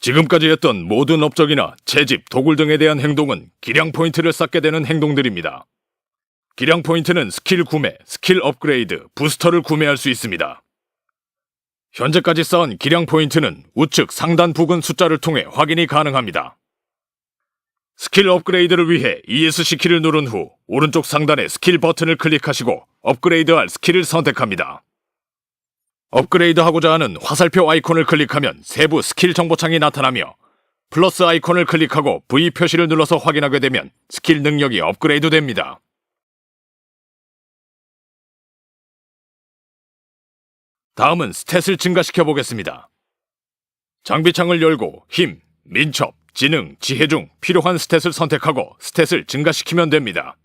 지금까지 했던 모든 업적이나 채집, 도굴 등에 대한 행동은 기량 포인트를 쌓게 되는 행동들입니다. 기량 포인트는 스킬 구매, 스킬 업그레이드, 부스터를 구매할 수 있습니다. 현재까지 쌓은 기량 포인트는 우측 상단 부근 숫자를 통해 확인이 가능합니다. 스킬 업그레이드를 위해 ESC 키를 누른 후 오른쪽 상단의 스킬 버튼을 클릭하시고 업그레이드할 스킬을 선택합니다. 업그레이드하고자 하는 화살표 아이콘을 클릭하면 세부 스킬 정보창이 나타나며 플러스 아이콘을 클릭하고 V 표시를 눌러서 확인하게 되면 스킬 능력이 업그레이드 됩니다. 다음은 스탯을 증가시켜 보겠습니다. 장비창을 열고 힘, 민첩, 지능, 지혜 중 필요한 스탯을 선택하고 스탯을 증가시키면 됩니다.